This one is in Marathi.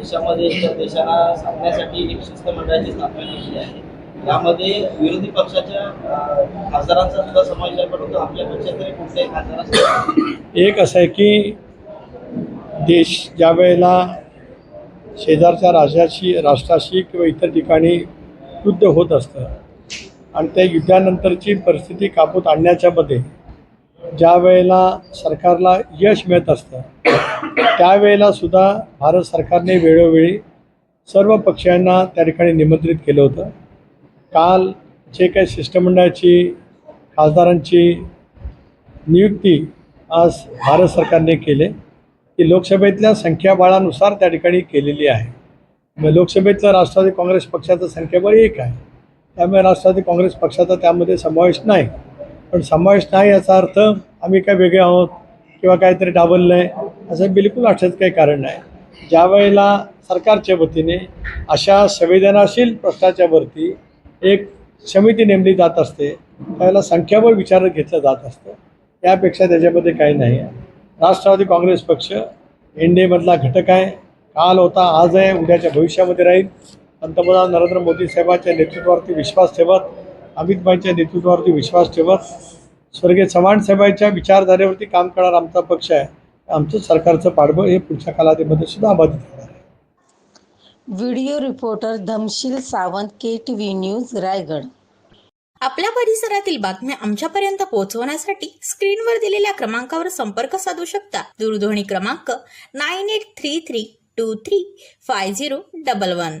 देशामध्ये इतर देशाला सांगण्यासाठी एक शिष्टमंडळाची स्थापना केली आहे. यामध्ये विरोधी पक्षाच्या खासदारांचा सुद्धा समावेश आहे परंतु आपल्या पक्षात तरी कोणत्याही खासदारांचा एक असं आहे की देश ज्या वेळेला शेजारच्या राज्याशी राष्ट्राशी किंवा इतर ठिकाणी युद्ध होत असतं आणि त्या युद्धानंतरची परिस्थिती काबूत आणण्याच्यामध्ये ज्या वेळेला सरकारला यश मिळत असतं त्यावेळेला सुद्धा भारत सरकारने वेळोवेळी सर्व पक्षांना त्या ठिकाणी निमंत्रित केलं होतं. काल जे काही शिष्टमंडळाची खासदारांची नियुक्ती आज भारत सरकारने केले ती लोकसभेतल्या संख्याबळानुसार त्या ठिकाणी केलेली आहे. मग लोकसभेतलं राष्ट्रवादी काँग्रेस पक्षाचं संख्याबळ एक आहे. त्यामुळे राष्ट्रवादी काँग्रेस पक्षाचा त्यामध्ये समावेश नाही. पण समावेश नाही याचा अर्थ आम्ही काय वेगळे आहोत किंवा काहीतरी डाबललं आहे असं बिलकुल अशाच काही कारण नाही. ज्या वेळेला सरकारच्या वतीने अशा संवेदनाशील प्रश्नाच्या वरती एक समिती नेमली जात असते त्यावेळेला संख्याबळ विचारात घेतलं जात असतं. त्यापेक्षा त्याच्यामध्ये काही नाही. आहे राष्ट्रवादी काँग्रेस पक्ष एन डी एमधला घटक आहे. काल होता आज आहे उद्याच्या भविष्यामध्ये राहील. पंतप्रधान नरेंद्र मोदी साहेबांच्या नेतृत्वावरती विश्वास ठेवत अमित भाईंच्या नेतृत्वावरती विश्वास ठेवत स्वर्गीय चव्हाण साहेबांच्या विचारधारेवरती काम करणारा आमचा पक्ष आहे. आमचं सरकारचं पाठबळ हे पुढच्या कालावधीमध्ये सुद्धा अबाधित होणार आहे. Video reporter Dhamshil Sawant K T V news Raigad. आपल्या परिसरातील बातम्या आमच्यापर्यंत पोहोचवण्यासाठी स्क्रीनवर दिलेल्या क्रमांकावर संपर्क साधू शकता. दूरध्वनी क्रमांक nine eight three three two three five zero double one.